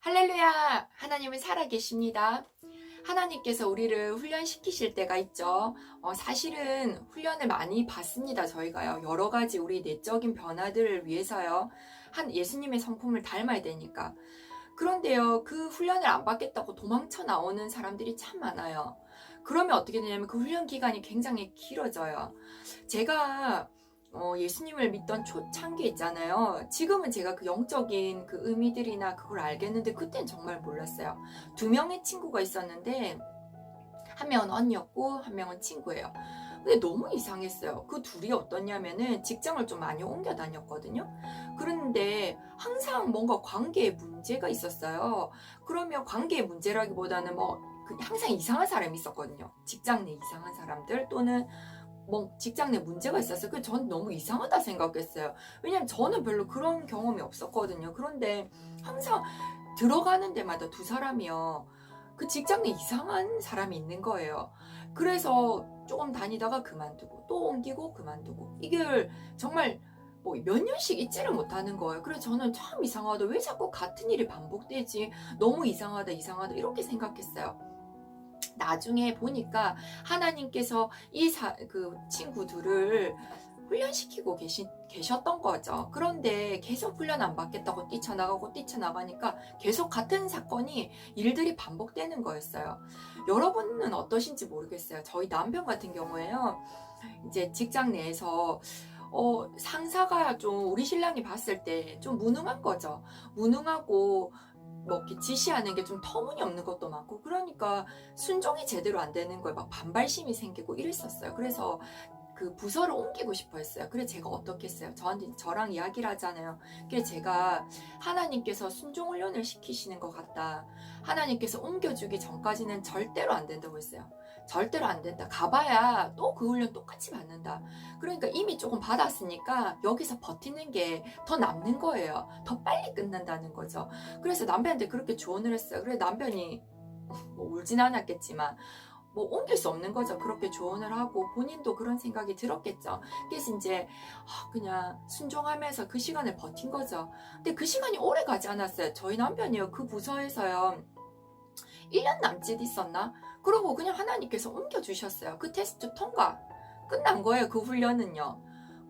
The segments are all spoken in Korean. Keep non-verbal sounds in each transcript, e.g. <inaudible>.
할렐루야! 하나님은 살아계십니다. 하나님께서 우리를 훈련시키실 때가 있죠. 어, 사실은 훈련을 많이 받습니다. 저희가요. 여러 가지 우리 내적인 변화들을 위해서요. 한 예수님의 성품을 닮아야 되니까. 그런데요, 그 훈련을 안 받겠다고 도망쳐 나오는 사람들이 참 많아요. 그러면 어떻게 되냐면 그 훈련 기간이 굉장히 길어져요. 제가 어, 예수님을 믿던 초창기 있잖아요. 지금은 제가 그 영적인 그 의미들이나 그걸 알겠는데 그땐 정말 몰랐어요. 두 명의 친구가 있었는데 한 명은 언니였고 한 명은 친구예요. 근데 너무 이상했어요. 그 둘이 어떠냐면은 직장을 좀 많이 옮겨 다녔거든요. 그런데 항상 뭔가 관계에 문제가 있었어요. 그러면 관계의 문제라기보다는 뭐그 항상 이상한 사람이 있었거든요. 직장 내 이상한 사람들 또는 뭐 직장 내 문제가 있었어요. 그래서 저는 너무 이상하다 생각했어요. 왜냐면 저는 별로 그런 경험이 없었거든요. 그런데 항상 들어가는 데마다 두 사람이요. 그 직장 내 이상한 사람이 있는 거예요. 그래서 조금 다니다가 그만두고 또 옮기고 그만두고 이걸 정말 뭐 몇 년씩 잊지를 못하는 거예요. 그래서 저는 참 이상하다. 왜 자꾸 같은 일이 반복되지? 너무 이상하다, 이상하다 이렇게 생각했어요. 나중에 보니까 하나님께서 이 그 친구들을 훈련시키고 계시, 계셨던 거죠. 그런데 계속 훈련 안 받겠다고 뛰쳐나가고 뛰쳐나가니까 계속 같은 사건이 일들이 반복되는 거였어요. 여러분은 어떠신지 모르겠어요. 저희 남편 같은 경우에요. 이제 직장 내에서 어, 상사가 좀 우리 신랑이 봤을 때 좀 무능한 거죠. 무능하고 뭐 이렇게 지시하는 게 좀 터무니없는 것도 많고 그러니까 순종이 제대로 안 되는 거에 막 반발심이 생기고 이랬었어요. 그래서 그 부서를 옮기고 싶어 했어요. 그래 제가 어떻게 했어요? 저한테 저랑 이야기를 하잖아요. 그래 제가 하나님께서 순종 훈련을 시키시는 것 같다. 하나님께서 옮겨주기 전까지는 절대로 안 된다고 했어요. 절대로 안 된다. 가봐야 또 그 훈련 똑같이 받는다. 그러니까 이미 조금 받았으니까 여기서 버티는 게 더 남는 거예요. 더 빨리 끝난다는 거죠. 그래서 남편한테 그렇게 조언을 했어요. 그래 남편이 <laughs> 뭐 울진 않았겠지만 뭐 옮길 수 없는 거죠. 그렇게 조언을 하고 본인도 그런 생각이 들었겠죠. 그래서 이제 아, 그냥 순종하면서 그 시간을 버틴 거죠. 근데 그 시간이 오래 가지 않았어요. 저희 남편이요. 그 부서에서요. 1년 남짓 있었나? 그러고 그냥 하나님께서 옮겨주셨어요. 그 테스트 통과. 끝난 거예요. 그 훈련은요.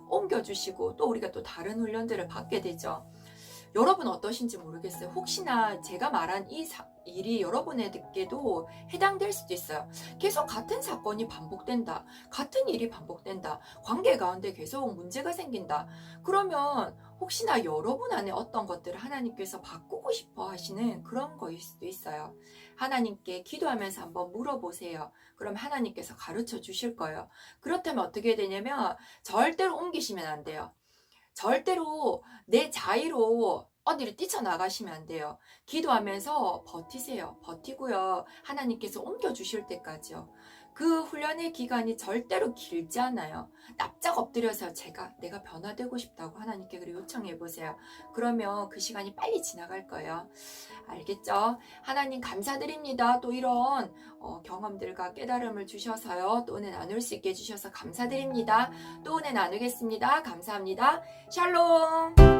옮겨주시고 또 우리가 또 다른 훈련들을 받게 되죠. 여러분 어떠신지 모르겠어요. 혹시나 제가 말한 이 사- 일이 여러분에게도 해당될 수도 있어요. 계속 같은 사건이 반복된다. 같은 일이 반복된다. 관계 가운데 계속 문제가 생긴다. 그러면 혹시나 여러분 안에 어떤 것들을 하나님께서 바꾸고 싶어 하시는 그런 거일 수도 있어요. 하나님께 기도하면서 한번 물어보세요. 그럼 하나님께서 가르쳐 주실 거예요. 그렇다면 어떻게 되냐면 절대로 옮기시면 안 돼요. 절대로 내 자의로 어디를 뛰쳐나가시면 안 돼요. 기도하면서 버티세요. 버티고요. 하나님께서 옮겨주실 때까지요. 그 훈련의 기간이 절대로 길지 않아요. 납작 엎드려서 제가, 내가 변화되고 싶다고 하나님께 그래 요청해 보세요. 그러면 그 시간이 빨리 지나갈 거예요. 알겠죠? 하나님 감사드립니다. 또 이런 어, 경험들과 깨달음을 주셔서요. 또 은혜 나눌 수 있게 해주셔서 감사드립니다. 또 은혜 나누겠습니다. 감사합니다. 샬롬!